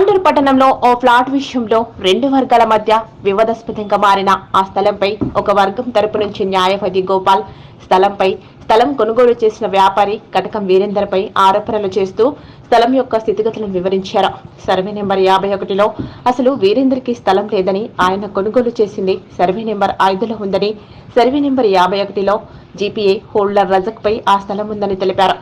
తాండూరు పట్టణంలో ఓ ఫ్లాట్ విషయంలో రెండు వర్గాల మధ్య వివాదాస్పదంగా మారిన ఆ స్థలంపై ఒక వర్గం తరపు నుంచి న్యాయవాది గోపాల్ స్థలంపై స్థలం కొనుగోలు చేసిన వ్యాపారి కటకం వీరేందర్పై ఆరోపణలు చేస్తూ స్థలం యొక్క స్థితిగతులను వివరించారు. సర్వే నెంబర్ యాభై ఒకటిలో అసలు వీరేందర్కి స్థలం లేదని ఆయన కొనుగోలు చేసింది సర్వే నెంబర్ ఐదులో ఉందని సర్వే నెంబర్ యాభై ఒకటిలో జీపీఏ హోల్డర్ రజక్ పై ఆ స్థలం ఉందని తెలిపారు.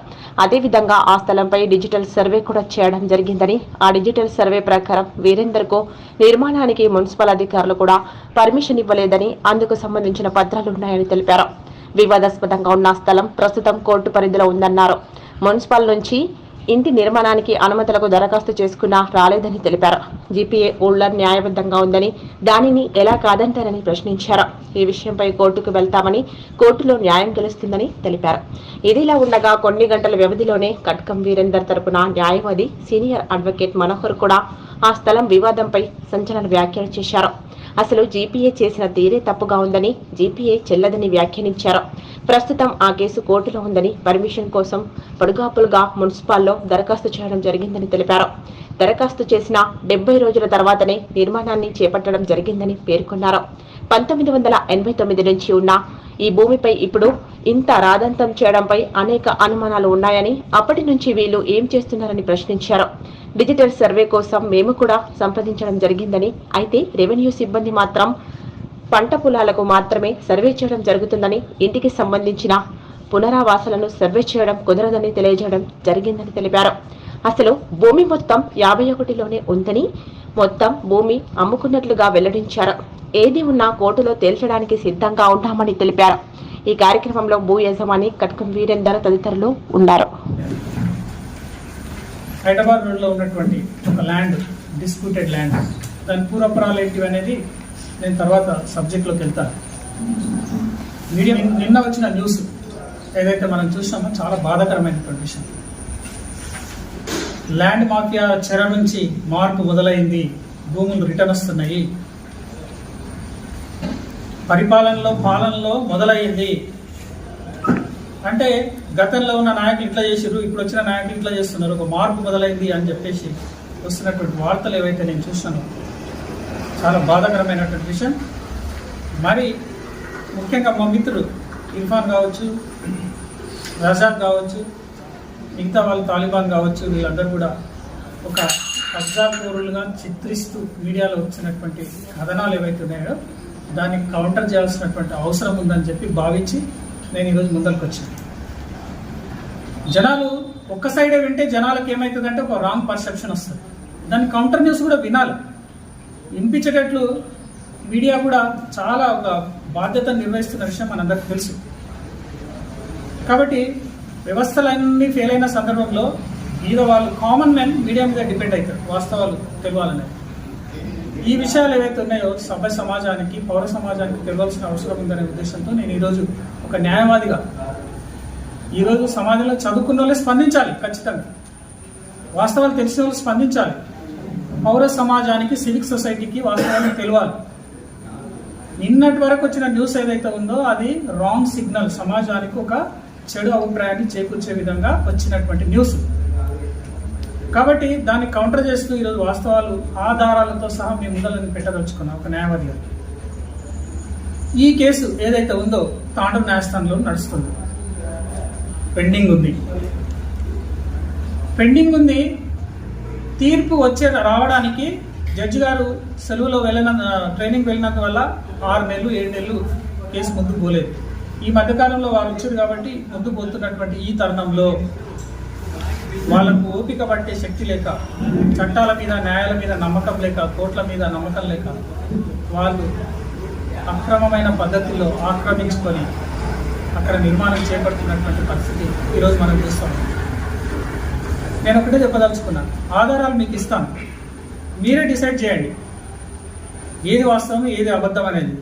అదేవిధంగా ఆ స్థలంపై డిజిటల్ సర్వే కూడా చేయడం జరిగిందని ఆ డిజిటల్ సర్వే ప్రకారం వీరేందర్కు నిర్మాణానికి మున్సిపల్ అధికారులు కూడా పర్మిషన్ ఇవ్వలేదని అందుకు సంబంధించిన పత్రాలు ఉన్నాయని తెలిపారు. వివాదాస్పదంగా ఉన్న స్థలం ప్రస్తుతం కోర్టు పరిధిలో ఉందన్నారు. మున్సిపల్ నుంచి ఇంటి నిర్మాణానికి అనుమతులకు దరఖాస్తు చేసుకున్నా రాలేదని తెలిపారు. జీపీఏ ఓల్డర్ న్యాయబద్ధంగా ఉందని దానిని ఎలా కాదంటారని ప్రశ్నించారు. ఈ విషయంపై కోర్టుకు వెళ్తామని కోర్టులో న్యాయం గెలుస్తుందని తెలిపారు. ఇదిలా ఉండగా కొన్ని గంటల వ్యవధిలోనే కట్కం వీరేందర్ తరపున న్యాయవాది సీనియర్ అడ్వకేట్ మనోహర్ కూడా ఆ స్థలం వివాదంపై సంచలన వ్యాఖ్యలు చేశారు. అసలు జీపీఏ చేసిన తీరే తప్పుగా ఉందని జీపీఏ చెల్లదని వ్యాఖ్యానించారు. ప్రస్తుతం ఆ కేసు కోర్టులో ఉందని పర్మిషన్ కోసం పడుగాపులుగా మున్సిపాల్లో దరఖాస్తు చేయడం జరిగిందని తెలిపారు. దరఖాస్తు చేసిన డెబ్బై రోజుల తర్వాతనే నిర్మాణాన్ని చేపట్టడం జరిగిందని పేర్కొన్నారు. పంతొమ్మిది వందల ఎనభై తొమ్మిది నుంచి ఉన్న ఈ భూమిపై ఇప్పుడు ఇంత రాదంతం చేయడంపై అనేక అనుమానాలు ఉన్నాయని అప్పటి నుంచి వీళ్ళు ఏం చేస్తున్నారని ప్రశ్నించారు. డిజిటల్ సర్వే కోసం మేము కూడా సంప్రదించడం జరిగిందని అయితే రెవెన్యూ సిబ్బంది మాత్రం పంట పొలాలకు మాత్రమే సర్వే చేయడం జరుగుతుందని ఇంటికి సంబంధించిన పునరావాసాలను సర్వే చేయడం కుదరదని తెలియజేయడం జరిగిందని తెలిపారు. అసలు భూమి మొత్తం యాభై ఒకటిలోనే ఉందని మొత్తం భూమి అమ్ముకున్నట్లుగా వెల్లడించారు. ఏది ఉన్నా కోర్టులో తేల్చడానికి సిద్ధంగా ఉంటామని తెలిపారు. ఈ కార్యక్రమంలో భూ యజమాని కట్కం వీరేందర్ తదితరులు ఉన్నారు. హైదరాబాద్ రోడ్లో ఉన్నటువంటి ఒక ల్యాండ్ డిస్ప్యూటెడ్ ల్యాండ్. దాని పూర్వపురాలు ఏంటివి అనేది నేను తర్వాత సబ్జెక్ట్లోకి వెళ్తాను మీడియా నిన్న వచ్చిన న్యూస్ ఏదైతే మనం చూసామో చాలా బాధాకరమైనటువంటి విషయం. ల్యాండ్ మాఫియా చెర నుంచి మార్పు మొదలైంది భూములు రిటర్న్ వస్తున్నాయి పరిపాలనలో పాలనలో మొదలయ్యింది. అంటే గతంలో ఉన్న నాయకులు ఇట్లా చేసిర్రు ఇప్పుడు వచ్చిన నాయకులు ఇట్లా చేస్తున్నారు ఒక మార్పు మొదలైంది అని చెప్పేసి వస్తున్నటువంటి వార్తలు ఏవైతే నేను చూశానో చాలా బాధాకరమైనటువంటి విషయం. మరి ముఖ్యంగా మా మిత్రుడు ఇర్ఫాన్ కావచ్చు రజాక్ కావచ్చు మిగతా వాళ్ళు తాలిబాన్ కావచ్చు వీళ్ళందరూ కూడా ఒక కబ్జాపూరులుగా చిత్రిస్తూ మీడియాలో వచ్చినటువంటి కథనాలు ఏవైతే ఉన్నాయో దాన్ని కౌంటర్ చేయాల్సినటువంటి అవసరం ఉందని చెప్పి భావించి నేను ఈరోజు ముందరికి వచ్చాను. జనాలు ఒక్క సైడే వింటే జనాలకు ఏమవుతుందంటే ఒక రాంగ్ పర్సెప్షన్ వస్తుంది. దాన్ని కౌంటర్ న్యూస్ కూడా వినాలి. వినిపించేటట్లు మీడియా కూడా చాలా ఒక బాధ్యత నిర్వహిస్తున్న విషయం మనందరికి తెలుసు. కాబట్టి వ్యవస్థలన్నీ ఫెయిల్ అయిన సందర్భంలో మీద వాళ్ళు కామన్ మెన్ మీడియా మీద డిపెండ్ అవుతారు. వాస్తవాలు తెలియాలనేది ఈ విషయాలు ఏవైతే ఉన్నాయో సభ్య సమాజానికి పౌర సమాజానికి తెలియాల్సిన అవసరం ఉందనే ఉద్దేశంతో నేను ఈరోజు ఒక న్యాయవాదిగా ఈరోజు సమాజంలో చదువుకున్న వాళ్ళే స్పందించాలి ఖచ్చితంగా. వాస్తవాలు తెలిసిన వాళ్ళు స్పందించాలి. పౌర సమాజానికి సివిక్ సొసైటీకి వాస్తవాలు తెలియాలి. నిన్నటి వరకు వచ్చిన న్యూస్ ఏదైతే ఉందో అది రాంగ్ సిగ్నల్ సమాజానికి ఒక చెడు అభిప్రాయాన్ని చేకూర్చే విధంగా వచ్చినటువంటి న్యూస్. కాబట్టి దాన్ని కౌంటర్ చేస్తూ ఈరోజు వాస్తవాలు ఆధారాలతో సహా మీ ముందలని పెట్టదలుచుకున్నాం ఒక న్యాయవాదిగా ఈ కేసు ఏదైతే ఉందో తాండూరు న్యాయస్థానంలో నడుస్తుంది. పెండింగ్ ఉంది. పెండింగ్ ఉంది. తీర్పు వచ్చే రావడానికి జడ్జి గారు సెలవులో వెళ్ళిన ట్రైనింగ్ వెళ్ళినందు వల్ల ఆరు నెలలు ఏడు నెలలు కేసు ముందుకు పోలేదు. ఈ మధ్యకాలంలో వారు వచ్చారు కాబట్టి ముందుకు పోతున్నటువంటి ఈ తరుణంలో వాళ్ళకు ఓపిక పట్టే శక్తి లేక చట్టాల మీద న్యాయాల మీద నమ్మకం లేక కోట్ల మీద నమ్మకం లేక వాళ్ళు అక్రమమైన పద్ధతిలో ఆక్రమించుకొని అక్కడ నిర్మాణం చేపడుతున్నటువంటి పరిస్థితి ఈరోజు మనం చూస్తాం. నేను ఒకటే చెప్పదలుచుకున్నాను ఆధారాలు మీకు ఇస్తాను మీరే డిసైడ్ చేయండి. ఏది వాస్తవం ఏది అబద్ధం అనేది.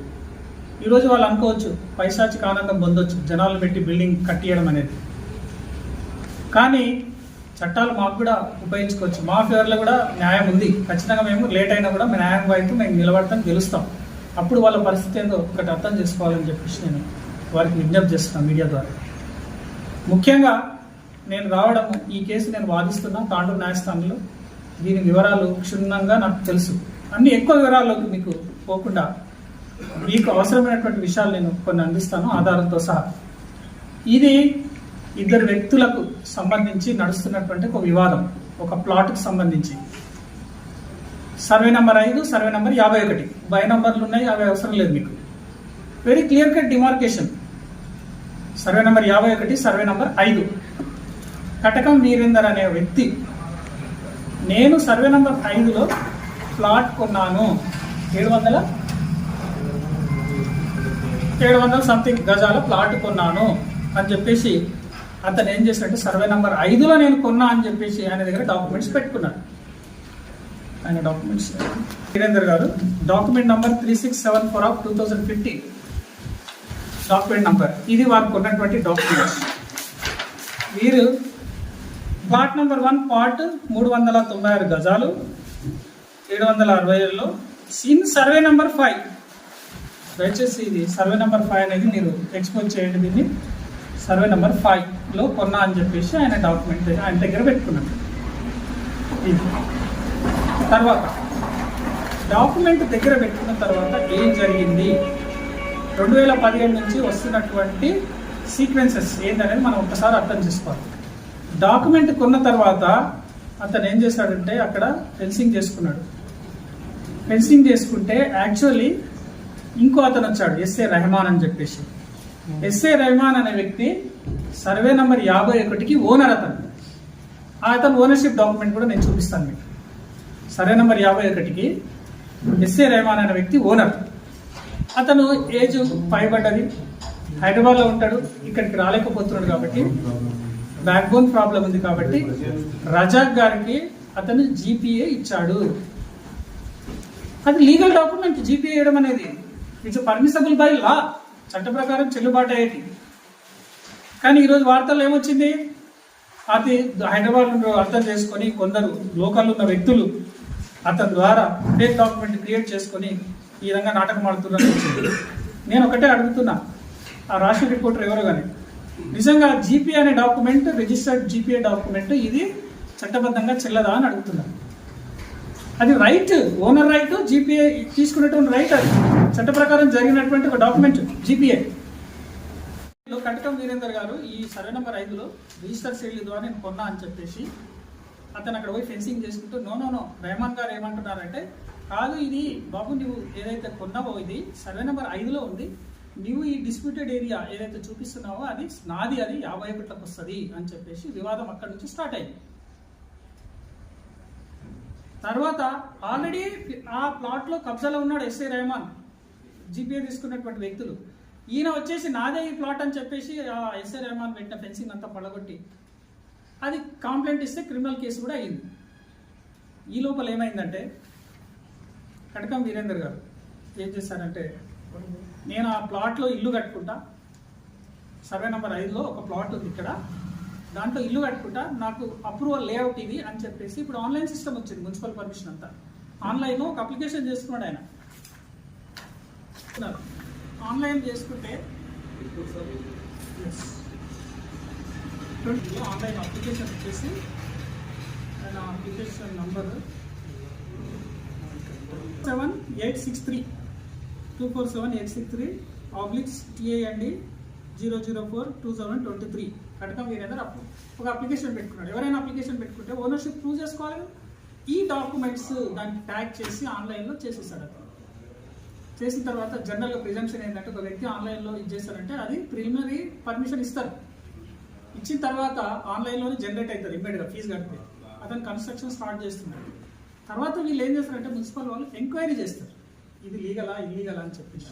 ఈరోజు వాళ్ళు అనుకోవచ్చు పైశాచిక ఆనందం పొందొచ్చు జనాలు పెట్టి బిల్డింగ్ కట్టియడం అనేది. కానీ చట్టాలు మాకు కూడా ఉపయోగించుకోవచ్చు. మా ఫేవర్లో కూడా న్యాయం ఉంది. ఖచ్చితంగా మేము లేట్ అయినా కూడా మేము న్యాయం వైపు మేము నిలబడతాం గెలుస్తాం. అప్పుడు వాళ్ళ పరిస్థితి ఏందో ఒకటి అర్థం చేసుకోవాలని చెప్పేసి నేను వారికి విజ్ఞప్తి చేస్తున్నాను మీడియా ద్వారా. ముఖ్యంగా నేను రావడం ఈ కేసు నేను వాదిస్తున్నా తాండూరు న్యాయస్థానంలో. దీని వివరాలు క్షుణ్ణంగా నాకు తెలుసు. అన్ని ఎక్కువ వివరాల్లోకి మీకు పోకుండా మీకు అవసరమైనటువంటి విషయాలు నేను కొన్ని అందిస్తాను ఆధారంతో సహా. ఇది ఇద్దరు వ్యక్తులకు సంబంధించి నడుస్తున్నటువంటి ఒక వివాదం ఒక ప్లాట్కి సంబంధించి. సర్వే నెంబర్ ఐదు సర్వే నెంబర్ యాభై ఒకటి. బై నెంబర్లు ఉన్నాయి అవి అవసరం లేదు మీకు. Very clear cut demarcation survey number యాభై ఒకటి సర్వే నెంబర్ ఐదు. కటకం వీరేందర్ అనే వ్యక్తి నేను సర్వే నెంబర్ ఐదులో ప్లాట్ కొన్నాను. ఏడు వందల ఏడు వందల సంథింగ్ గజాల ప్లాట్ కొన్నాను అని చెప్పేసి అతను ఏం చేశాడంటే సర్వే నెంబర్ ఐదులో నేను కొన్నా అని చెప్పేసి ఆయన దగ్గర డాక్యుమెంట్స్ పెట్టుకున్నాడు. ఆయన డాక్యుమెంట్స్ వీరేందర్ గారు document number three six seven four of two thousand fifteen document number. ఇది వారికి ఉన్నటువంటి డాక్యుమెంట్స్. వీరు పార్ట్ నెంబర్ వన్ పార్ట్ మూడు వందల తొంభై ఆరు గజాలు ఏడు వందల అరవై ఏడులో సిన్ సర్వే నెంబర్ ఫైవ్. దయచేసి ఇది సర్వే నెంబర్ ఫైవ్ అనేది మీరు ఎక్స్పోజ్ చేయండి దీన్ని. Survey number five. ఫైవ్లో కొన్నా అని చెప్పేసి ఆయన డాక్యుమెంట్ ఆయన దగ్గర పెట్టుకున్నాడు. తర్వాత డాక్యుమెంట్ దగ్గర పెట్టుకున్న తర్వాత ఏం జరిగింది? రెండు వేల పదిహేడు నుంచి వస్తున్నటువంటి సీక్వెన్సెస్ ఏంటనేది మనం ఒకసారి అర్థం చేసుకోవాలి. డాక్యుమెంట్ కొన్న తర్వాత అతను ఏం చేశాడంటే అక్కడ ఫెన్సింగ్ చేసుకున్నాడు. ఫెన్సింగ్ చేసుకుంటే యాక్చువల్లీ ఇంకో అతను వచ్చాడు ఎస్ఏ రెహమాన్ అని చెప్పేసి. ఎస్ఏ రెహమాన్ అనే వ్యక్తి సర్వే నంబర్ యాభై ఒకటికి ఓనర్ అతను. ఆ అతను ఓనర్షిప్ డాక్యుమెంట్ కూడా నేను చూపిస్తాను మీకు. సర్వే నంబర్ యాభై ఒకటికి ఎస్ఏ రెహమాన్ అనే వ్యక్తి ఓనర్ అతను ఏజ్ పైబడ్డది హైదరాబాద్లో ఉంటాడు. ఇక్కడికి రాలేకపోతున్నాడు కాబట్టి. బ్యాక్ బోన్ ప్రాబ్లం ఉంది కాబట్టి రజాక్ గారికి అతను జీపీఏ ఇచ్చాడు. అది లీగల్ డాక్యుమెంట్ జీపీఏ ఇవ్వడం అనేది. ఇట్స్ పర్మిసబుల్ బై లా చట్ట ప్రకారం చెల్లుబాటు అయ్యేది. కానీ ఈరోజు వార్తల్లో ఏమొచ్చింది? అది హైదరాబాద్ అర్థం చేసుకొని కొందరు లోకల్ ఉన్న వ్యక్తులు అతని ద్వారా ఫేక్ డాక్యుమెంట్ క్రియేట్ చేసుకొని ఈ విధంగా నాటకం ఆడుతున్నారని వచ్చింది నేను ఒకటే అడుగుతున్నా. ఆ రాష్ట్ర రిపోర్టర్ ఎవరు కానీ నిజంగా జీపీ అనే డాక్యుమెంట్ రిజిస్టర్డ్ జీపీఏ డాక్యుమెంట్ ఇది చట్టబద్ధంగా చెల్లదా అని అడుగుతున్నాను అది రైట్ ఓనర్ రైట్ జీపీఏ తీసుకునేటువంటి రైట్ అది. చట్ట ప్రకారం జరిగినటువంటి ఒక డాక్యుమెంట్ జీపీఏ. కటకం వీరేందర్ గారు. ఈ సర్వే నెంబర్ ఐదులో రిజిస్టర్ సేల్ ద్వారా నేను కొన్నా అని చెప్పేసి అతను అక్కడ పోయి ఫెన్సింగ్ చేసుకుంటూ నో నో నో రెహమాన్ గారు ఏమంటున్నారంటే కాదు ఇది బాబు నువ్వు ఏదైతే కొన్నావో ఇది సర్వే నెంబర్ ఐదులో ఉంది. నువ్వు ఈ డిస్ప్యూటెడ్ ఏరియా ఏదైతే చూపిస్తున్నావో అది నాది అది యాభై ఒకటికి వస్తుంది అని చెప్పేసి వివాదం అక్కడి నుంచి స్టార్ట్ అయింది. తర్వాత ఆల్రెడీ ఆ ప్లాట్లో కబ్జాలో ఉన్నాడు ఎస్ఏ రెహమాన్ జీపీఏ తీసుకున్నటువంటి వ్యక్తులు. ఈయన వచ్చేసి నాదే ఈ ప్లాట్ అని చెప్పేసి ఎస్ఆర్ రెహమాన్ పెట్టిన ఫెన్సింగ్ అంతా పడగొట్టి అది కంప్లైంట్ ఇస్తే క్రిమినల్ కేసు కూడా అయింది ఈ లోపల ఏమైందంటే కటకం వీరేందర్ గారు ఏం చేశారంటే నేను ఆ ప్లాట్లో ఇల్లు కట్టుకుంటా సర్వే నెంబర్ ఐదులో ఒక ప్లాట్ ఉంది ఇక్కడ దాంట్లో ఇల్లు కట్టుకుంటా నాకు అప్రూవల్ లేఅవుట్ ఇది అని చెప్పేసి ఇప్పుడు ఆన్లైన్ సిస్టమ్ వచ్చింది మున్సిపల్ పర్మిషన్ అంతా. ఆన్లైన్లో ఒక అప్లికేషన్ చేసుకున్నాడు ఆయన. ఆన్లైన్ చేసుకుంటే ఆన్లైన్ అప్లికేషన్ వచ్చేసి ఆయన application number seven eight six three two four seven eight six three obliques TAMD zero zero four two seven twenty three. కనుక అప్పు ఒక అప్లికేషన్ పెట్టుకున్నాడు. ఎవరైనా అప్లికేషన్ పెట్టుకుంటే ఓనర్షిప్ ప్రూవ్ చేసుకోవాలి. ఈ డాక్యుమెంట్స్ దానికి ట్యాగ్ చేసి ఆన్లైన్లో చేసేసాడు అతను. చేసిన తర్వాత జనరల్గా ప్రిజంప్షన్ ఏంటంటే ఒక వ్యక్తి ఆన్లైన్లో ఇది చేస్తారంటే అది ప్రిలిమినరీ పర్మిషన్ ఇస్తారు. ఇచ్చిన తర్వాత ఆన్లైన్లోనే జనరేట్ అవుతుంది ఇమ్మీడియట్గా ఫీజు కడితే. అతను కన్స్ట్రక్షన్ స్టార్ట్ చేస్తున్నాడు. తర్వాత వీళ్ళు ఏం చేస్తారంటే మున్సిపల్ వాళ్ళు ఎంక్వైరీ చేస్తారు. ఇది లీగలా ఇల్లీగలా అని చెప్పేసి.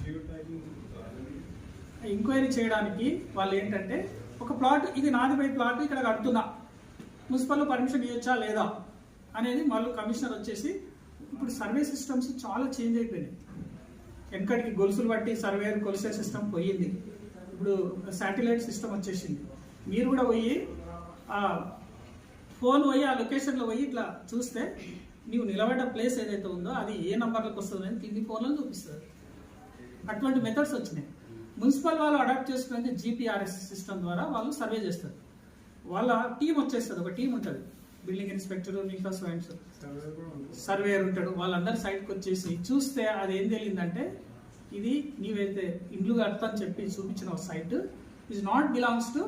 ఎంక్వైరీ చేయడానికి వాళ్ళు ఏంటంటే ఒక ప్లాట్ ఇది నాదిపై ప్లాట్ ఇక్కడ కడుతున్నా. మున్సిపల్లో పర్మిషన్ ఇవ్వచ్చా లేదా అనేది వాళ్ళు కమిషనర్ వచ్చేసి ఇప్పుడు సర్వే సిస్టమ్స్ చాలా చేంజ్ అయిపోయినాయి. వెనకటికి గొలుసులు బట్టి సర్వేయర్ కొలిసే సిస్టమ్ పోయింది. ఇప్పుడు శాటిలైట్ సిస్టమ్ వచ్చేసింది. మీరు కూడా పోయి ఆ ఫోన్ పోయి ఆ లొకేషన్లో పోయి ఇట్లా చూస్తే నీవు నిలబడ్డ ప్లేస్ ఏదైతే ఉందో అది ఏ నంబర్లకు వస్తుంది అని తిండి ఫోన్లో చూపిస్తుంది. అటువంటి మెథడ్స్ వచ్చినాయి. మున్సిపల్ వాళ్ళు అడాప్ట్ చేసుకునేది జీపీఆర్ఎస్ సిస్టమ్ ద్వారా వాళ్ళు సర్వే చేస్తారు. వాళ్ళ టీం వచ్చేస్తుంది ఒక టీం ఉంటుంది. బిల్డింగ్ ఇన్స్పెక్టర్ మిగతా స్టూడెంట్స్ సర్వేయర్ ఉంటాడు. వాళ్ళందరూ సైట్కి వచ్చేసి చూస్తే అది ఏం తెలియదంటే ఇది నీవైతే ఇండ్లు కడతా చెప్పి చూపించిన site. Is not belongs to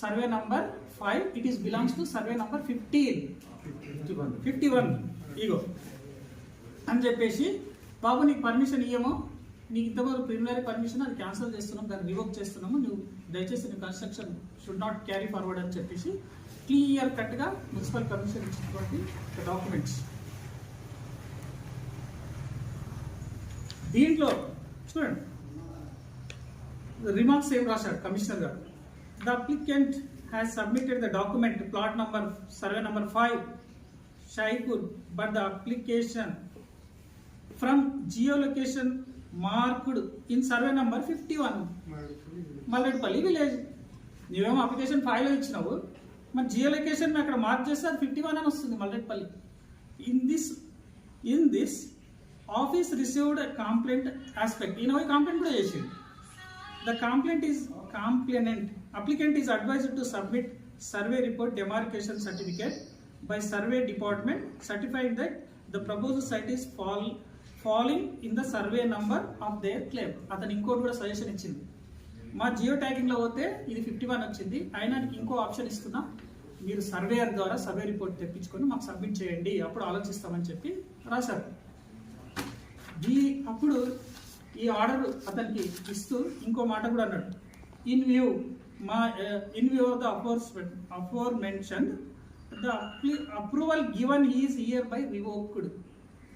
survey number five it is belongs to survey number fifteen fifty one ఇగో అని చెప్పేసి బాబు నీకు పర్మిషన్ ఇయ్యము. నీకు ఇంతవరకు ప్రిలిమినరీ పర్మిషన్ అది క్యాన్సిల్ చేస్తున్నాం దాన్ని రివోక్ చేస్తున్నాము. నువ్వు దయచేసి నీ construction should not carry forward అని చెప్పేసి క్లియర్ కట్గా మున్సిపల్ కమిషన్ ఇచ్చినటువంటి డాక్యుమెంట్స్. దీంట్లో చూడండి. రిమార్క్స్ ఏం రాశాడు కమిషనర్ గారు? The applicant has submitted the document plot number survey number five Shaipur but the application from geo location marked in survey number fifty one. Malledipalli village. నువ్వేమో application five ఇచ్చినావు? మన geo location అక్కడ mark చేస్తే అది fifty one అని వస్తుంది Malletpalli. In this in this office received complaint aspect ఈయన పోయి కంప్లైంట్ కూడా చేసింది the complaint is complainant applicant is advised to submit survey report demarcation certificate by survey department certified that the propose site is fall falling in the survey number of their claim అతను ఇంకోటి కూడా suggestion ఇచ్చింది. మా జియో ట్యాగింగ్లో పోతే ఇది fifty one వచ్చింది. అయినా ఇంకో ఆప్షన్ ఇస్తున్నా. మీరు సర్వేయర్ ద్వారా సర్వే రిపోర్ట్ తెప్పించుకొని మాకు సబ్మిట్ చేయండి. అప్పుడు ఆలోచిస్తామని చెప్పి రాశారు. ఈ అప్పుడు ఈ ఆర్డర్ అతనికి ఇస్తూ ఇంకో మాట కూడా అన్నాడు. ఇన్ వ్యూ మా in view of the afore afore mention the approval given is hereby revoked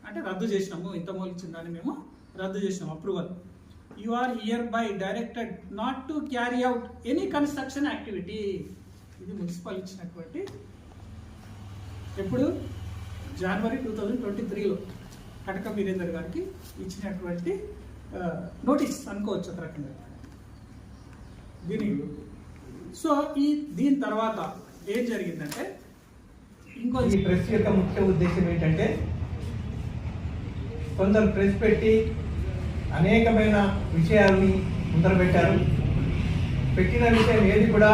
అంటే రద్దు చేసినాము. ఇంత మూలు మేము రద్దు చేసినాము approval you are hereby directed not to carry out any construction activity ఇది మున్సిపల్ ఇచ్చినటువంటి ఎప్పుడు? జనవరి టూ థౌజండ్ ట్వంటీ త్రీలో కటక వీరేందర్ గారికి ఇచ్చినటువంటి నోటీస్ అనుకోవచ్చు ఒక రకంగా. దీని సో ఈ దీని తర్వాత ఏం జరిగిందంటే ఇంకో ఈ ప్రెస్ యొక్క ముఖ్య ఉద్దేశం ఏంటంటే కొందరు ప్రెస్ పెట్టి అనేకమైన విషయాల్ని ముందర పెట్టారు పెట్టిన విషయం ఏది కూడా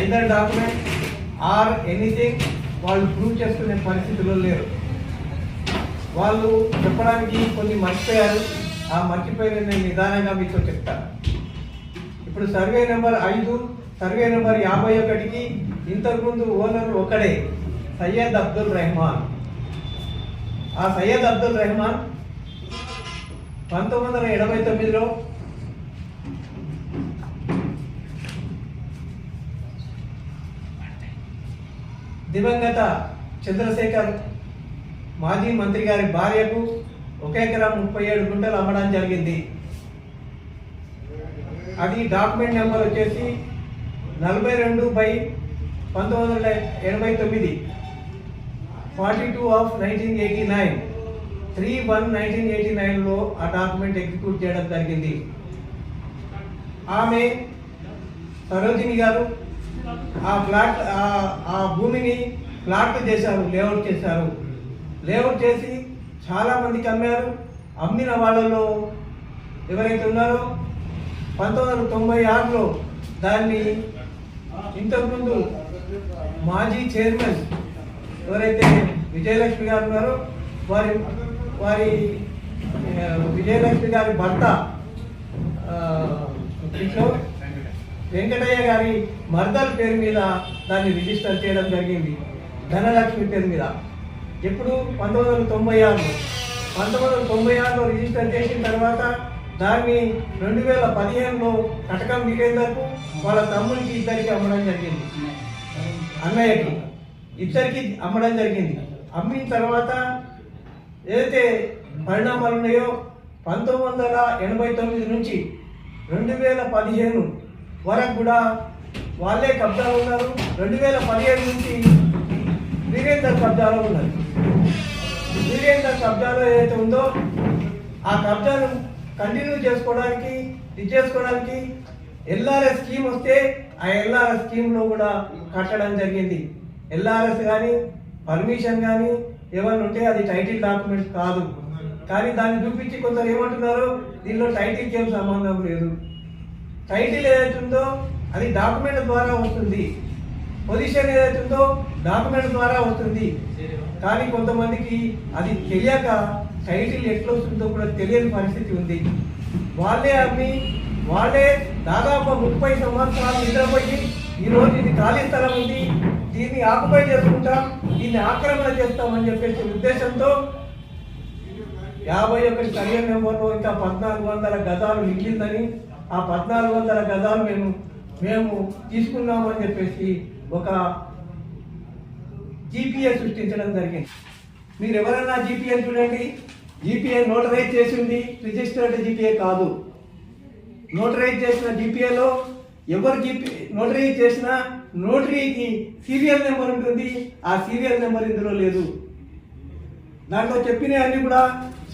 ఐదర్ డాక్యుమెంట్ ఆర్ ఎనీథింగ్ వాళ్ళు ప్రూవ్ చేసుకునే పరిస్థితిలో లేరు. వాళ్ళు చెప్పడానికి కొన్ని మర్చిపోయారు. ఆ మర్చిపోయిన నేను నిదానంగా మీతో చెప్తాను. ఇప్పుడు సర్వే నెంబర్ ఐదు సర్వే నెంబర్ యాభై ఒకటికి ఇంతకుముందు ఓనర్ ఒకడే సయ్యద్ అబ్దుల్ రెహమాన్. ఆ సయ్యద్ అబ్దుల్ రెహమాన్ పంతొమ్మిది వందల ఎనభై తొమ్మిదిలో దివంగత చంద్రశేఖర్ మాజీ మంత్రి గారి భార్యకు ఒక ఎకరా ముప్పై ఏడు గుంటలు అమ్మడం జరిగింది. అది డాక్యుమెంట్ నెంబర్ వచ్చేసి నలభై రెండు బై పంతొమ్మిది వందల ఎనభై తొమ్మిది. Forty two of nineteen eighty nine. Three one nineteen eighty నైన్లో ఆ డాక్యుమెంట్ ఎగ్జిక్యూట్ చేయడం జరిగింది. ఆమె సరోజిని గారు ఆ ఫ్లాట్ ఆ- భూమిని ప్లాట్ చేశారు లేఅవుట్ చేశారు. లేఅవుట్ చేసి చాలామందికి అమ్మారు. అమ్మిన వాళ్ళలో ఎవరైతే ఉన్నారో పంతొమ్మిది వందల తొంభై ఆరులో దాన్ని ఇంతకుముందు మాజీ చైర్మన్ ఎవరైతే విజయలక్ష్మి గారు ఉన్నారో వారి వారి విజయలక్ష్మి గారి భర్త కిషోర్ వెంకటయ్య గారి మర్దల పేరు మీద దాన్ని రిజిస్టర్ చేయడం జరిగింది. ధనలక్ష్మి పేరు మీద. ఎప్పుడు? పంతొమ్మిది వందల తొంభై ఆరులో. పంతొమ్మిది వందల తొంభై ఆరులో రిజిస్టర్ చేసిన తర్వాత దాన్ని రెండు వేల పదిహేనులో కటకం వీరేందర్కు వాళ్ళ తమ్ముడికి ఇద్దరికి అమ్మడం జరిగింది. అన్నయ్యకి ఇద్దరికి అమ్మడం జరిగింది. అమ్మిన తర్వాత ఏదైతే పరిణామాలు ఉన్నాయో పంతొమ్మిది వందల ఎనభై తొమ్మిది నుంచి రెండు వేల పదిహేను వరకు కూడా వాళ్ళే కబ్జాలో ఉన్నారు. రెండు వేల పదిహేను నుంచి వీరేందర్ కబ్జాలో ఉన్నారు. వీరేందర్ కబ్జాలో ఏదైతే ఉందో ఆ కబ్జాను కంటిన్యూ చేసుకోవడానికి ఇది చేసుకోవడానికి ఎల్ఆర్ఎస్ స్కీమ్ వస్తే ఆ ఎల్ఆర్ఎస్ స్కీమ్లో కూడా కట్టడం జరిగింది. ఎల్ఆర్ఎస్ కానీ పర్మిషన్ కానీ ఏమైనా ఉంటే అది టైటిల్ డాక్యుమెంట్స్ కాదు. కానీ దాన్ని చూపించి కొందరు ఏమంటున్నారు దీనిలో టైటిల్కి ఏం సంబంధం లేదు. టైటిల్ ఏదైతుందో అది డాక్యుమెంట్ ద్వారా వస్తుంది. పొజిషన్ ఏదైతుందో డాక్యుమెంట్ ద్వారా వస్తుంది. కానీ కొంతమందికి అది తెలియక టైటిల్ ఎట్లా వస్తుందో కూడా తెలియని పరిస్థితి ఉంది. వాళ్ళే అమ్మి వాళ్ళే దాదాపు ముప్పై సంవత్సరాలు నిద్రపోయి ఈ రోజు ఇది ఖాళీ స్థలం ఉంది. దీన్ని ఆకుపై చేసుకుంటాం దీన్ని ఆక్రమణ చేస్తామని చెప్పేసి ఉద్దేశంతో యాభై ఒకటి సర్వే నెంబర్లో ఇంకా పద్నాలుగు వందల గజాలు మిగిలిందని ఆ పద్నాలుగు వందల గజాలు మేము మేము తీసుకున్నామని చెప్పేసి ఒక జీపీఏ సృష్టించడం జరిగింది. మీరు ఎవరైనా జీపీఏ చూడండి జీపీఏ నోటరైజ్ చేసింది రిజిస్టర్డ్ జీపీఏ కాదు. నోటరైజ్ చేసిన జీపీఏలో ఎవరికి నోటరీ చేసినా నోటరీకి సీరియల్ నెంబర్ ఉంటుంది ఆ సీరియల్ నెంబర్ ఇందులో లేదు. దాంట్లో చెప్పినవన్నీ కూడా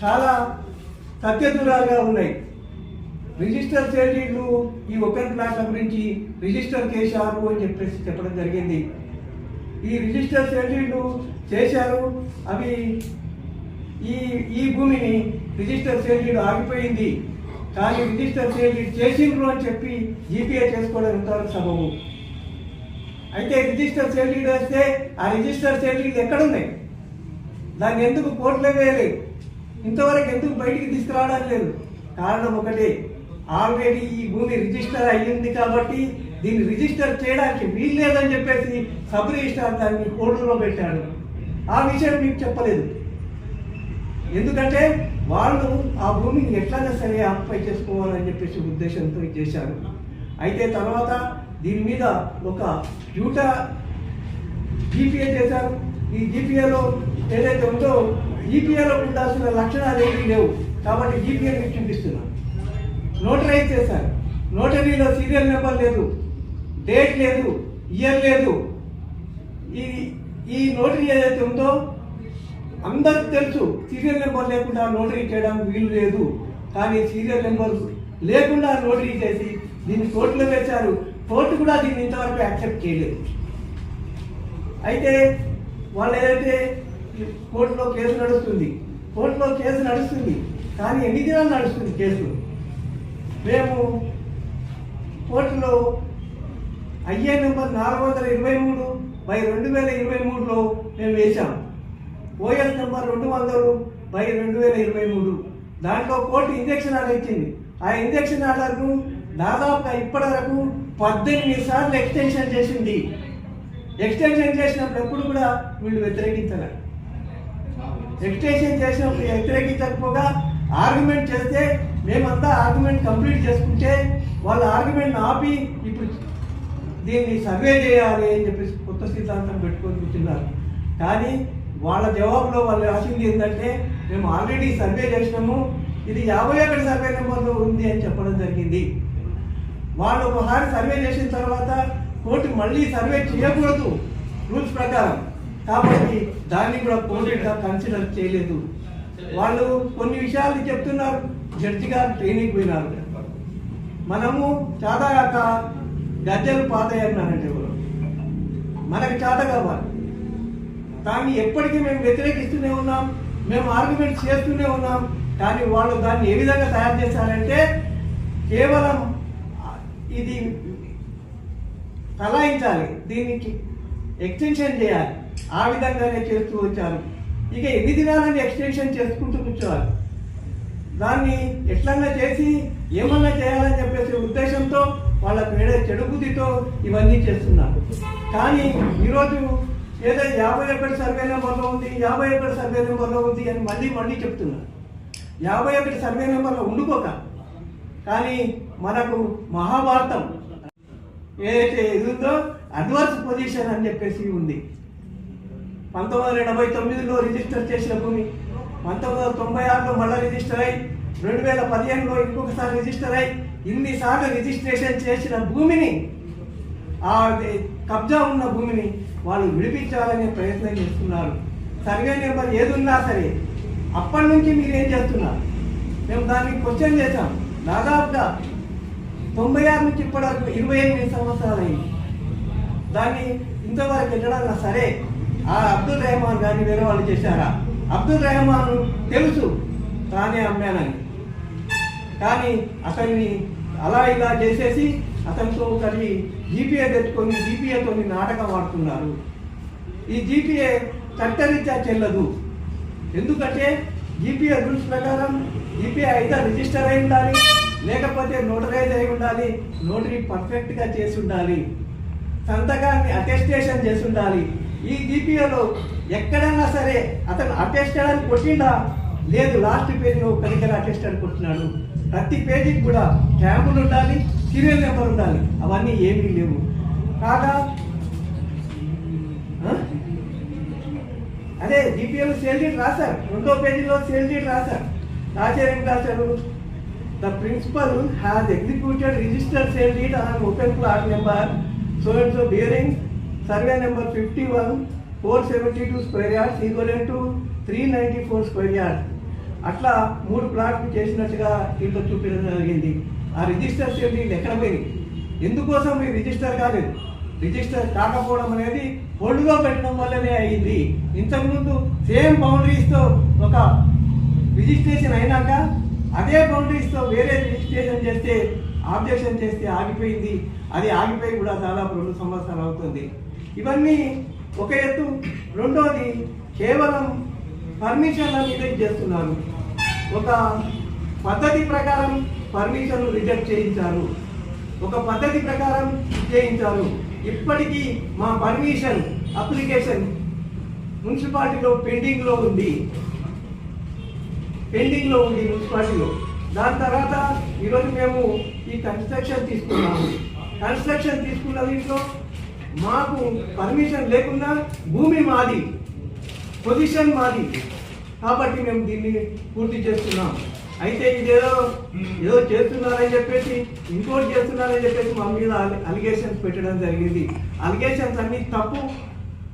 చాలా సత్యదూరాలుగా ఉన్నాయి. రిజిస్టర్ సేల్డీలు ఈ ఓపెన్ ప్లాట్ల గురించి రిజిస్టర్ చేశారు అని చెప్పేసి చెప్పడం జరిగింది. ఈ రిజిస్టర్ సేల్డీలు చేశారు అవి ఈ ఈ భూమిని రిజిస్టర్ సేల్డీలు ఆగిపోయింది. కానీ రిజిస్టర్ చేసి చేసిండ్రు అని చెప్పి జీపీఏ చేసుకోవడం ఉంటారు సబబు? అయితే రిజిస్టర్ సేల్డీడ్ వస్తే ఆ రిజిస్టర్ సేల్డీలు ఎక్కడున్నాయి? దాన్ని ఎందుకు కోర్టులో వేయలేదు ఇంతవరకు ఎందుకు బయటికి తీసుకురావడం లేదు? కారణం ఒకటే ఆల్రెడీ ఈ భూమి రిజిస్టర్ అయ్యింది కాబట్టి దీన్ని రిజిస్టర్ చేయడానికి వీలు లేదని చెప్పేసి సబ్ రిజిస్టర్ దాన్ని కోర్టులో పెట్టాడు. ఆ విషయం మీకు చెప్పలేదు. ఎందుకంటే వాళ్ళు ఆ భూమిని ఎట్లాగా సరే ఆక్యుపై చేసుకోవాలని చెప్పేసి ఉద్దేశంతో చేశారు. అయితే తర్వాత దీని మీద ఒక యూట జీపీఏ చేశారు. ఈ జీపీఏలో ఏదైతే ఉందో జీపీఏలో ఉండాల్సిన లక్షణాలు ఏమీ లేవు. కాబట్టి జీపీఏ మీకు చూపిస్తున్నాను నోటరైజ్ చేశారు. నోటరీలో సీరియల్ నెంబర్ లేదు. డేట్ లేదు. ఇయర్ లేదు. ఈ ఈ నోటరీ ఏదైతే ఉందో అందరికి తెలుసు సీరియల్ నెంబర్ లేకుండా నోటరీ చేయడానికి వీలు లేదు. కానీ సీరియల్ నెంబర్ లేకుండా నోటరీ చేసి దీన్ని కోర్టులో వేశారు. కోర్టు కూడా దీన్ని ఇంతవరకు యాక్సెప్ట్ చేయలేదు. అయితే వాళ్ళు ఏదైతే కోర్టులో కేసు నడుస్తుంది. కోర్టులో కేసు నడుస్తుంది. కానీ ఎన్ని దినాలు నడుస్తుంది కేసు? మేము కోర్టులో ఐఏ నెంబర్ నాలుగు వందల ఇరవై మూడు బై రెండు వేల ఇరవై మూడులో మేము వేశాం. ఓఎల్ నెంబర్ రెండు వందలు బై రెండు వేల ఇరవై మూడు. దాంట్లో కోర్టు ఇంజక్షన్ ఆర్డర్ ఇచ్చింది. ఆ ఇంజక్షన్ ఆర్డర్ను దాదాపుగా ఇప్పటి వరకు పద్దెనిమిది సార్లు ఎక్స్టెన్షన్ చేసింది. ఎక్స్టెన్షన్ చేసినప్పుడు ఎప్పుడు కూడా వీళ్ళు వ్యతిరేకించారు ఎక్స్టెన్షన్ చేసినప్పుడు వ్యతిరేకించకపోగా ఆర్గ్యుమెంట్ చేస్తే మేమంతా ఆర్గ్యుమెంట్ కంప్లీట్ చేసుకుంటే వాళ్ళ ఆర్గ్యుమెంట్ ఆపి ఇప్పుడు దీన్ని సర్వే చేయాలి అని చెప్పేసి కొత్త సిద్ధాంతం పెట్టుకొని కూర్చున్నారు. కానీ వాళ్ళ జవాబులో వాళ్ళు రాసింది ఏంటంటే మేము ఆల్రెడీ సర్వే చేసినాము. ఇది యాభై ఒకటి సర్వే నెంబర్లో ఉంది అని చెప్పడం జరిగింది. వాళ్ళు ఒకసారి సర్వే చేసిన తర్వాత కోర్టు మళ్ళీ సర్వే చేయకూడదు రూల్స్ ప్రకారం. కాబట్టి దాన్ని కూడా కోర్టుగా కన్సిడర్ చేయలేదు. వాళ్ళు కొన్ని విషయాలు చెప్తున్నారు. జడ్జి గారు ట్రైనింగ్ పోయినారు. మనము చాదాక గజ్జలు పాతయ్యన్నారంటే ఎవరు? మనకి చేత కావాలి. దాన్ని ఎప్పటికీ మేము వ్యతిరేకిస్తూనే ఉన్నాం మేము ఆర్గ్యుమెంట్ చేస్తూనే ఉన్నాం కానీ వాళ్ళు దాన్ని ఏ విధంగా తయారు చేశారంటే కేవలం ఇది తలాయించాలి దీనికి ఎక్స్టెన్షన్ చేయాలి ఆ విధంగానే చేస్తూ వచ్చారు. ఇక ఎన్ని దినాలని ఎక్స్టెన్షన్ చేసుకుంటూ కూర్చోవాలి? దాన్ని ఎట్లన్నా చేసి ఏమన్నా చేయాలని చెప్పేసి ఉద్దేశంతో వాళ్ళ పేడ చెడు బుద్ధితో ఇవన్నీ చేస్తున్నారు. కానీ ఈరోజు ఏదో యాభై ఒకటి సర్వే నెంబర్లో ఉంది? యాభై ఒకటి సర్వే నెంబర్లో ఉంది అని మళ్ళీ మళ్ళీ చెప్తున్నారు. యాభై ఒకటి సర్వే నెంబర్లో ఉండిపోక? కానీ మనకు మహాభారతం ఏదైతే ఇది ఉందో అడ్వాన్స్ పొజిషన్ అని చెప్పేసి ఉంది. పంతొమ్మిది వందల ఎనభై తొమ్మిదిలో రిజిస్టర్ చేసిన భూమి పంతొమ్మిది వందల తొంభై ఆరులో మళ్ళీ రిజిస్టర్ అయి రెండు వేల పదిహేనులో ఇంకొకసారి రిజిస్టర్ అయి ఇన్నిసార్లు రిజిస్ట్రేషన్ చేసిన భూమిని ఆ కబ్జా ఉన్న భూమిని వాళ్ళు విడిపించాలనే ప్రయత్నం చేస్తున్నారు. సర్వే నెంబర్ ఏది ఉన్నా సరే అప్పటి నుంచి మీరు ఏం చేస్తున్నారు? మేము దాన్ని క్వశ్చన్ చేశాం. దాదాపుగా తొంభై ఆరు నుంచి ఇప్పటి వరకు ఇరవై ఎనిమిది సంవత్సరాలైంది. దాన్ని ఇంతవరకు వెళ్ళడాలన్నా సరే ఆ అబ్దుల్ రెహమాన్ గారిని వేరే వాళ్ళు చేశారా? అబ్దుల్ రెహమాన్ తెలుసు తానే అమ్మానని. కానీ అతన్ని అలా ఇలా చేసేసి అతనితో కలిగి జీపీఏ తెచ్చుకొని జీపీఏతో నాటకం ఆడుతున్నారు. ఈ జీపీఏ చట్టరీత్యా చెల్లదు. ఎందుకంటే జీపీఏ రూల్స్ ప్రకారం జీపీఏ అయితే రిజిస్టర్ అయి ఉండాలి లేకపోతే నోటరైజ్ అయి ఉండాలి నోటరీ పర్ఫెక్ట్గా చేసి ఉండాలి సంతకాన్ని అటెస్టేషన్ చేసి ఉండాలి. ఈ జీపీఏలో ఎక్కడైనా సరే అతను అటెస్టెడ్ అని కొట్టిండా? లేదు లాస్ట్ పేజీలో కనికర అటెస్టెడ్ కొట్టినాడు ప్రతి పేజీకి కూడా క్యాంపులు ఉండాలి సీరియల్ నెంబర్ ఉండాలి. అవన్నీ ఏమీ లేవు. కాగా అదే జీపీఎల్ సేల్ డీట్ రాశారు. రెండో పేజీలో సేల్ డీట్ రాశారు. రాశారు ఏం రాశారు the principal has executed register sale deed on open plot number so and so bearing survey number fifty one four seventy two square yards equal to three ninety four square yards అట్లా మూడు ప్లాట్లు చేసినట్టుగా దీంట్లో చూపించడం జరిగింది. ఆ register sale ఎక్కడ పోయింది ఎందుకోసం మీరు రిజిస్టర్ కాలేదు? రిజిస్టర్ కాకపోవడం అనేది హోల్డ్లో పెట్టడం వల్లనే అయింది. ఇంతకుముందు సేమ్ బౌండరీస్తో ఒక రిజిస్ట్రేషన్ అయినాక అదే బౌండరీస్తో వేరే రిజిస్ట్రేషన్ చేస్తే ఆబ్జెక్షన్ చేస్తే ఆగిపోయింది. అది ఆగిపోయి కూడా దాదాపు రెండు సంవత్సరాలు అవుతుంది. ఇవన్నీ ఒక ఎత్తు. రెండోది కేవలం పర్మిషన్ల మీద చేస్తున్నారు. ఒక పద్ధతి ప్రకారం పర్మిషన్లు రిజెక్ట్ చేయించారు. ఒక పద్ధతి ప్రకారం చేయించారు. ఇప్పటికీ మా పర్మిషన్ అప్లికేషన్ మున్సిపాలిటీలో పెండింగ్లో ఉంది. పెండింగ్లో ఉంది మున్సిపాలిటీలో. దాని తర్వాత ఈరోజు మేము ఈ కన్స్ట్రక్షన్ తీసుకున్నాము. కన్స్ట్రక్షన్ తీసుకున్న దీంట్లో మాకు పర్మిషన్ లేకుండా భూమి మాది పొజిషన్ మాది. కాబట్టి మేము దీన్ని పూర్తి చేస్తున్నాం అయితే ఇదేదో ఏదో చేస్తున్నారని చెప్పేసి ఇంకోటి చేస్తున్నారని చెప్పేసి మా మీద అలిగేషన్స్ పెట్టడం జరిగింది. అలిగేషన్స్ అన్ని తప్పు.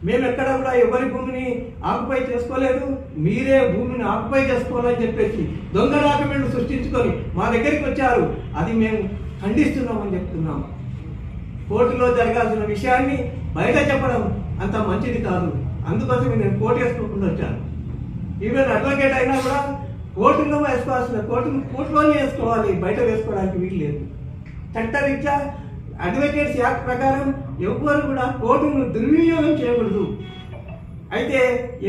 మేము ఎక్కడ కూడా ఎవరి భూమిని ఆకుపై చేసుకోలేదు. మీరే భూమిని ఆకుపై చేసుకోవాలని చెప్పేసి దొంగ డాక్యుమెంట్లు సృష్టించుకొని మా దగ్గరికి వచ్చారు. అది మేము ఖండిస్తున్నామని చెప్తున్నాం కోర్టులో జరగాల్సిన విషయాన్ని బయట చెప్పడం అంత మంచిది కాదు. అందుకోసమే నేను కోర్టు వేసుకోకుండా వచ్చాను. ఈవెన్ అడ్వకేట్ అయినా కూడా కోర్టులో వేసుకోవాల్సిన కోర్టును కోర్టులోనే వేసుకోవాలి బయట వేసుకోవడానికి వీలు లేదు. చట్టరీత్యా అడ్వకేట్స్ యాక్ట్ ప్రకారం ఎవ్వరు కూడా కోర్టును దుర్వినియోగం చేయకూడదు. అయితే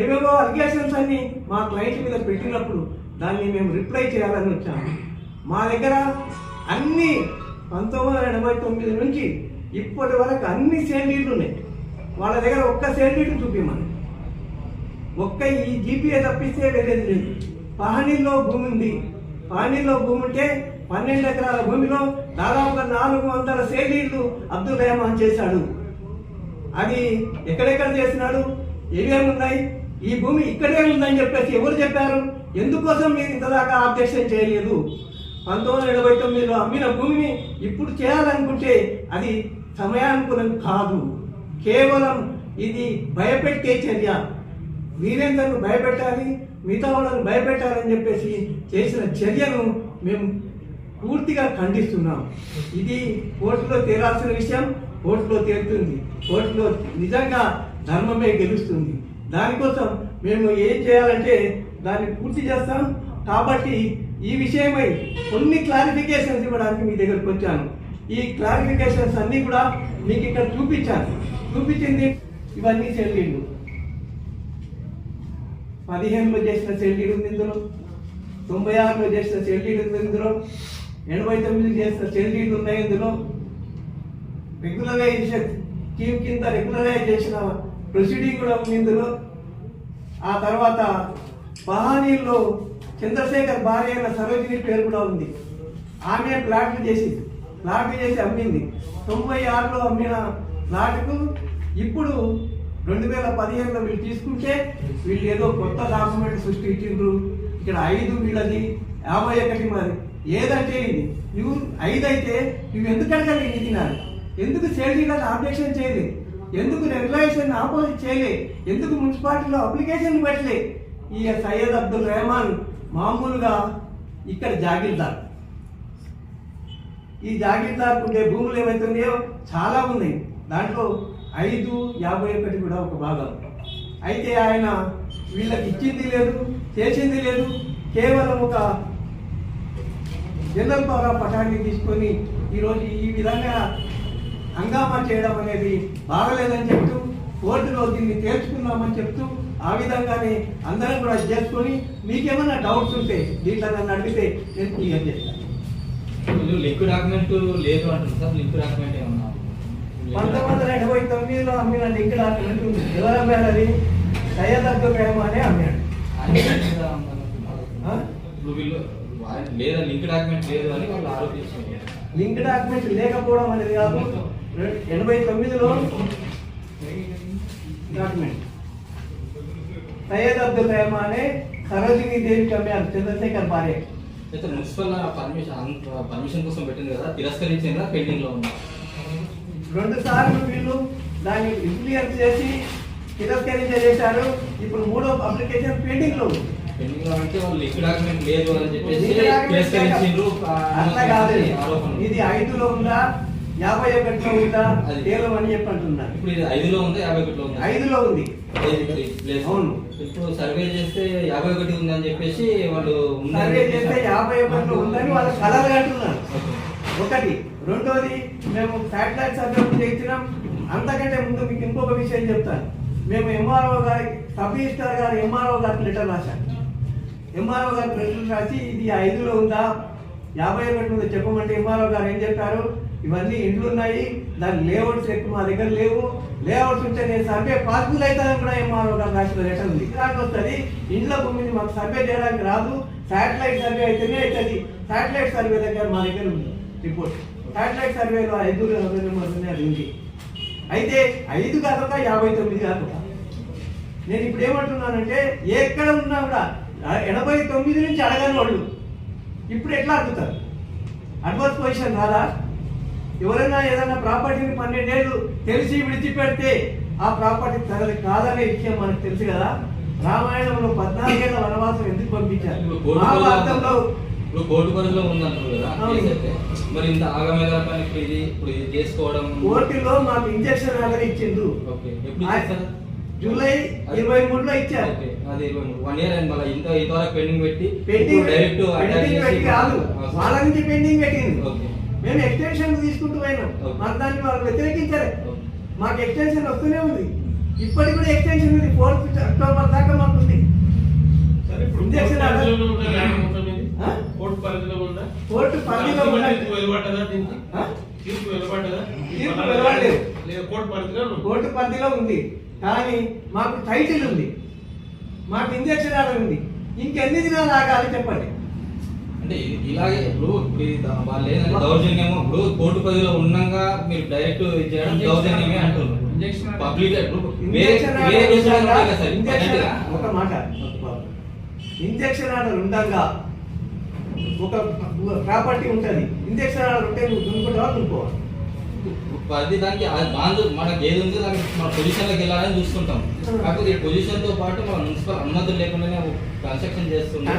ఏవేవో అలిగేషన్స్ అన్ని మా క్లయింట్ మీద పెట్టినప్పుడు దాన్ని మేము రిప్లై చేయాలని వచ్చాము. మా దగ్గర అన్ని పంతొమ్మిది వందల ఎనభై తొమ్మిది నుంచి ఇప్పటి వరకు అన్ని సేల్డీలు ఉన్నాయి. వాళ్ళ దగ్గర ఒక్క సేల్డీలు చూపించమని ఒక్క ఈ జీపీఏ తప్పిస్తే వేరేది లేదు. పహనీలో భూమి ఉంది. పహనీలో భూమి ఉంటే పన్నెండు ఎకరాల భూమిలో దాదాపుగా నాలుగు వందల సేలీళ్ళు అబ్దుల్ రెహమాన్ చేశాడు. అది ఎక్కడెక్కడ చేసినాడు? ఏమేమి ఉన్నాయి? ఈ భూమి ఇక్కడే ఉందని చెప్పేసి ఎవరు చెప్పారు? ఎందుకోసం మీరు ఇంతదాకా ఆబ్జెక్షన్ చేయలేదు? పంతొమ్మిది వందల ఎనభై తొమ్మిదిలో అమ్మిన భూమిని ఇప్పుడు చేయాలనుకుంటే అది సమయానుకూలం కాదు. కేవలం ఇది భయపెట్టే చర్య. వీరేందర్ను భయపెట్టాలి మిగతా వాళ్ళని భయపెట్టాలని చెప్పేసి చేసిన చర్యను మేము పూర్తిగా ఖండిస్తున్నాం. ఇది కోర్టులో తేరాల్సిన విషయం కోర్టులో తేలుతుంది కోర్టులో నిజంగా ధర్మమే గెలుస్తుంది. దానికోసం మేము ఏం చేయాలంటే దాన్ని పూర్తి చేస్తాం. కాబట్టి ఈ విషయమై కొన్ని క్లారిఫికేషన్స్ ఇవ్వడానికి మీ దగ్గరకు వచ్చాను. ఈ క్లారిఫికేషన్స్ అన్నీ కూడా మీకు ఇక్కడ చూపించాను. చూపించింది ఇవన్నీ చెల్లిండు పదిహేనులో చేసిన సెల్టీడు ఉంది తొంభై ఆరులో చేసిన సెల్టీడు ఉంది ఇందులో. ఎనభై తొమ్మిది చేసిన సెల్టీడు ఉన్నాయి ఇందులో. రెగ్యులరైజేషన్ స్కీమ్ కింద రెగ్యులరైజ్ చేసిన ప్రొసీడింగ్ కూడా ఉంది ఇందులో. ఆ తర్వాత బహానీల్లో చంద్రశేఖర్ భార్య అయిన సరోజిని పేరు కూడా ఉంది. ఆమె ప్లాట్లు చేసింది ప్లాట్లు చేసి అమ్మింది. తొంభై ఆరులో అమ్మిన ప్లాట్కు ఇప్పుడు రెండు వేల పదిహేనులో వీళ్ళు తీసుకుంటే వీళ్ళు ఏదో కొత్త డాక్యుమెంట్ సృష్టించిండ్రు. ఇక్కడ ఐదు వీళ్ళది యాభై ఒకటి మరి. ఏదంటే ఇది నువ్వు ఐదు అయితే నువ్వు ఎందుకు అడగాలి ఇది నాది ఎందుకు సేల్డీలను ఆబ్జెక్షన్ చేయలే? ఎందుకు రెగ్యులేషన్ ఆపోజిట్ చేయలే? ఎందుకు మున్సిపాలిటీలో అప్లికేషన్ పెట్టలే? ఈ సయ్యద్ అబ్దుల్ రెహమాన్ మామూలుగా ఇక్కడ జాగీర్దార్. ఈ జాగీర్దార్ ఉండే భూములు ఏమైతున్నాయో చాలా ఉన్నాయి. దాంట్లో ఐదు యాభై ఒకటి కూడా ఒక భాగం. అయితే ఆయన వీళ్ళకి ఇచ్చింది లేదు చేసింది లేదు కేవలం ఒక జనరల్ పవర్ పటాన్ని తీసుకొని ఈరోజు ఈ విధంగా హంగామా చేయడం అనేది బాగలేదని చెప్తూ కోర్టులో దీన్ని తేల్చుకుందామని చెప్తూ ఆ విధంగానే అందరం కూడా చేసుకొని మీకేమైనా డౌట్స్ ఉంటే దీంట్లో నన్ను అడిగితే నేను క్లియర్ చేస్తాను. లిక్విడ్ డాక్యుమెంట్ లేదు అంటుంది సార్ లిక్విడ్ డాక్యుమెంట్ ఏమన్నా పంతొమ్మిది వందల ఎనభై తొమ్మిదిలో అమ్మిన లింక్ డాక్యుమెంట్ ఉంది. ఎవరు అమ్మాడు అది సయ్యద్ అబ్దుల్ రెహమాన్ అనే అమ్మాడు లేదా లింక్ డాక్యుమెంట్ లేదు అని వాళ్ళు ఆరోపిస్తున్నారు లింక్ డాక్యుమెంట్ లేకపోవడం అనేది కాదు. ఎనభై తొమ్మిదిలో డాక్యుమెంట్. సయ్యద్ అబ్దుల్ రెహమానే సరోజిని దేవికి అమ్మారు చంద్రశేఖర్ భార్య అయితే మున్సిపల్ పర్మిషన్ పర్మిషన్ కోసం పెట్టింది కదా తిరస్కరించిందా లో ఉందా. రెండు సార్లు వీళ్ళు దాన్ని ఇన్ఫ్లుయెన్స్ చేసి తిరస్కరించేశారు ఇప్పుడు మూడో అప్లికేషన్ పెండింగ్లో ఉంది అని అట్లా కాదు. ఇది ఐదులో ఉందా? యాభై ఒకటిలో ఉందా? అది. తేలమని చెప్పి అంటున్నారు ఇప్పుడు ఇది ఐదులో ఉందా? యాభై ఒకటిలో ఉందా? ఐదులో ఉంది. అవును. ఇప్పుడు సర్వే చేస్తే యాభై ఒకటి ఉందని చెప్పేసి వాళ్ళు సర్వే చేస్తే యాభై ఒకటిలో ఉందని వాళ్ళు కలలు అంటున్నారు. ఒకటి. రెండోది మేము శాటిలైట్ సర్వే చేయించినాం. అంతకంటే ముందు మీకు ఇంకొక విషయం చెప్తాను. మేము ఎంఆర్ఓ గారి సబ్ గారు ఎంఆర్ఓ గారికి లెటర్ రాశాం ఎంఆర్ఓ గారికి లెటర్ రాసి ఇది ఐదులో ఉందా? యాభై ఒకటి ఉందో. చెప్పమంటే ఎంఆర్ఓ గారు ఏం చెప్పారు? ఇవన్నీ ఇండ్లు ఉన్నాయి. దాని లేఅవుట్స్ ఎక్కువ మా దగ్గర లేవు. లేఅవుట్స్ ఉంటే నేను సర్వే పాసిబుల్ అవుతుందని కూడా ఎంఆర్ఓ గారు రాసిన లెటర్ ఉంది. దానికి వస్తుంది. ఇండ్ల భూమిని మాకు సర్వే చేయడానికి రాదు. శాటిలైట్ సర్వే అయితేనే అవుతుంది శాటిలైట్ సర్వే దగ్గర మా దగ్గర ఉంది. రిపోర్ట్ శాటిలైట్ సర్వేలో ఐదు ఉంది అది ఉంది అయితే ఐదు కాక యాభై తొమ్మిది కాక నేను ఇప్పుడు ఏమంటున్నానంటే ఎక్కడ ఉన్నా కూడా ఎనభై తొమ్మిది నుంచి అడగని వాళ్ళు ఇప్పుడు ఎట్లా అడుగుతారు? అడ్వాన్స్ పొజిషన్ రాదా? ఎవరైనా ఏదైనా ప్రాపర్టీని పన్నెండేళ్ళు తెలిసి విడిచిపెడితే ఆ ప్రాపర్టీ తనది కాదనే విషయం మనకు తెలుసు కదా? రామాయణంలో పద్నాలుగేళ్ళ వనవాసం ఎందుకు పంపించారు? మహాభారతంలో ఇప్పుడు కోర్టు పరిధిలో ఉందంటారు కదా. కేసు అయితే. మరి ఇంత ఆగమేదా పని ఇప్పుడు ఇది ఇప్పుడు ఇది చేసుకోవడం కోర్టులో మాకు ఇంజక్షన్ ఆర్డర్ ఇచ్చిండ్రు. ఓకే. ఎప్పుడు ఆ- ఇచ్చారు జూలై ఇరవై మూడులో ఇచ్చారు. ఓకే. అది వన్ ఇయర్ అయింది మళ్ళీ. ఇంత ఇంతవరకు పెండింగ్ పెట్టి పెండింగ్ డైరెక్ట్ పెండింగ్ పెట్టి కాదు. వాళ్ళ నుంచి పెండింగ్ పెట్టింది ఓకే. మేము ఎక్స్టెన్షన్ తీసుకుంటూ పోయినాం. మాకు దాన్ని వాళ్ళు వ్యతిరేకించారు. మాకు ఎక్స్టెన్షన్ వస్తూనే ఉంది. ఇప్పటికి కూడా ఎక్స్టెన్షన్ ఉంది. ఫోర్త్ అక్టోబర్ దాకా మాకు ఉంది. సరే ఇప్పుడు ఇంజక్షన్ కోర్టు పరిధిలో ఉందా? కోర్టు పరిధిలో ఉందా. తీర్పు వెలువడ్డదా దీనికి ఆ? తీర్పు వెలువడ్డదా తీర్పు వెలువడలేదు. లేదా కోర్టు పరిధిలో ఉంది. కోర్టు పరిధిలో ఉంది కానీ మాకు టైటిల్ ఉంది మాకు ఇంజక్షన్ ఆర్డర్ ఉంది ఇంకెన్ని దినాలు ఆగాలి చెప్పండి అంటే ఇలాగే ఇప్పుడు వాళ్ళు ఏంటంటే దౌర్జన్యము ఇప్పుడు కోర్టు పరిధిలో ఉండగా మీరు డైరెక్ట్ ఇది చేయడం దౌర్జన్యమే అంటున్నారు పబ్లిక్. ఒక మాట ఇంజక్షన్ ఆర్డర్ ఉండగా ఒక ప్రాపర్టీ ఉంటుంది. ఇంజక్షన్ ఉంటే నువ్వు దున్నుకుంటావా దున్నుకోవాలి. ప్రతి దానికి బాంధు మనకి ఏది ఉందో దానికి మన పొజిషన్లోకి వెళ్ళాలని చూసుకుంటాం. కాకపోతే ఈ పొజిషన్తో పాటు మన మున్సిపల్ అనుమతులు లేకుండానే కన్స్ట్రక్షన్ చేస్తున్నాం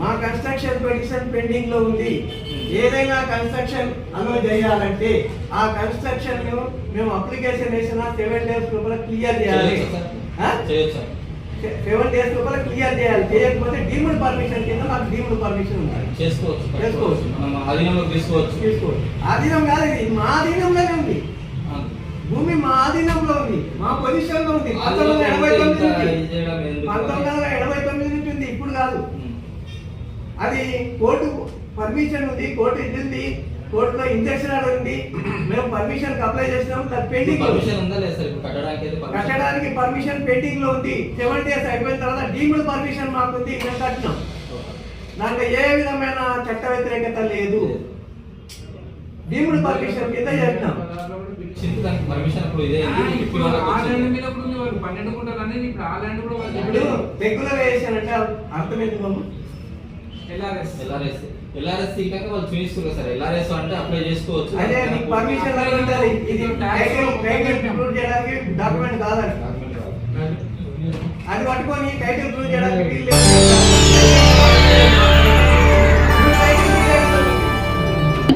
మా కన్స్ట్రక్షన్ పెటిషన్ పెండింగ్లో ఉంది. ఏదైనా కన్స్ట్రక్షన్ అలో చేయాలంటే ఆ కన్స్ట్రక్షన్ మేము అప్లికేషన్ వేసిన సెవెన్ డేస్ లోపల క్లియర్ చేయాలి? చేయొచ్చా? సెవెన్ డేస్ లోపల క్లియర్ చేయాలి. చేయకపోతే డీమ్డ్ పర్మిషన్ కింద మాకు డీమ్డ్ పర్మిషన్ ఉంది చేసుకోవచ్చు చేసుకోవచ్చు. తీసుకోవచ్చు. తీసుకోండి ఆధీనం కాదు ఇది. మా ఆధీనంలోనే ఉంది. భూమి మా ఆధీనంలో ఉంది. మా పొజిషన్లో ఉంది. పంతొమ్మిది వందల ఎనభై తొమ్మిది ఇది? పంతొమ్మిది వందల ఎనభై తొమ్మిది నుంచి ఉంది. ఇప్పుడు కాదు. అది కోర్టు పర్మిషన్ ఉంది. కోర్టు ఇచ్చింది కోర్టులో ఇంజక్షన్ ఉంది. మేము పర్మిషన్ అప్లై చేసినాం దాని పెండింగ్ పర్మిషన్ ఉందా. లేదా సార్? ఇప్పుడు కట్టడానికి? కట్టడానికి పర్మిషన్ పెండింగ్లో ఉంది. సెవెన్ డేస్ అయిపోయిన తర్వాత డీమ్డ్ పర్మిషన్ మాకు ఉంది మేము కట్టినాం. దాంట్లో ఏ విధమైన చట్ట వ్యతిరేకత లేదు. డీమ్డ్ పర్మిషన్ కింద చేసినాం చింత దానికి పర్మిషన్ ఇప్పుడు ఇదే ఆ, ఫిఫ్టీ ఇప్పుడు వరకు ఆ వచ్చింది. ల్యాండ్ మీద ఇప్పుడు మీరు పన్నెండు గుంటలు అనేది ఇప్పుడు ఆ ల్యాండ్ కూడా వాళ్ళు ఇప్పుడు రెగ్యులరైజేషన్ అంటే అర్థం ఎందుకు అమ్మ? ఎల్ఆర్ఎస్. ఎల్ఆర్ఎస్. ఎల్ఆర్ఎస్ తీయక వాళ్ళు చూపిస్తున్నారు సార్. ఎల్ఆర్ఎస్ అంటే అప్లై చేసుకోవచ్చు. అదే మీకు పర్మిషన్ ఇది టైటిల్ టైటిల్ ప్రూవ్ చేయడానికి డాక్యుమెంట్ కాదండి. అది పట్టుకొని టైటిల్ ప్రూవ్ చేయడానికి.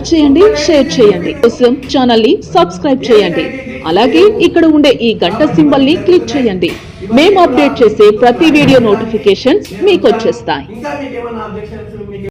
చేయండి షేర్ చేయండి. కోసం ఛానల్ని సబ్స్క్రైబ్ చేయండి. అలాగే ఇక్కడ ఉండే ఈ గంట సింబల్ని క్లిక్ చేయండి. మేము అప్డేట్ చేసే ప్రతి వీడియో నోటిఫికేషన్స్ మీకు వచ్చేస్తాయి.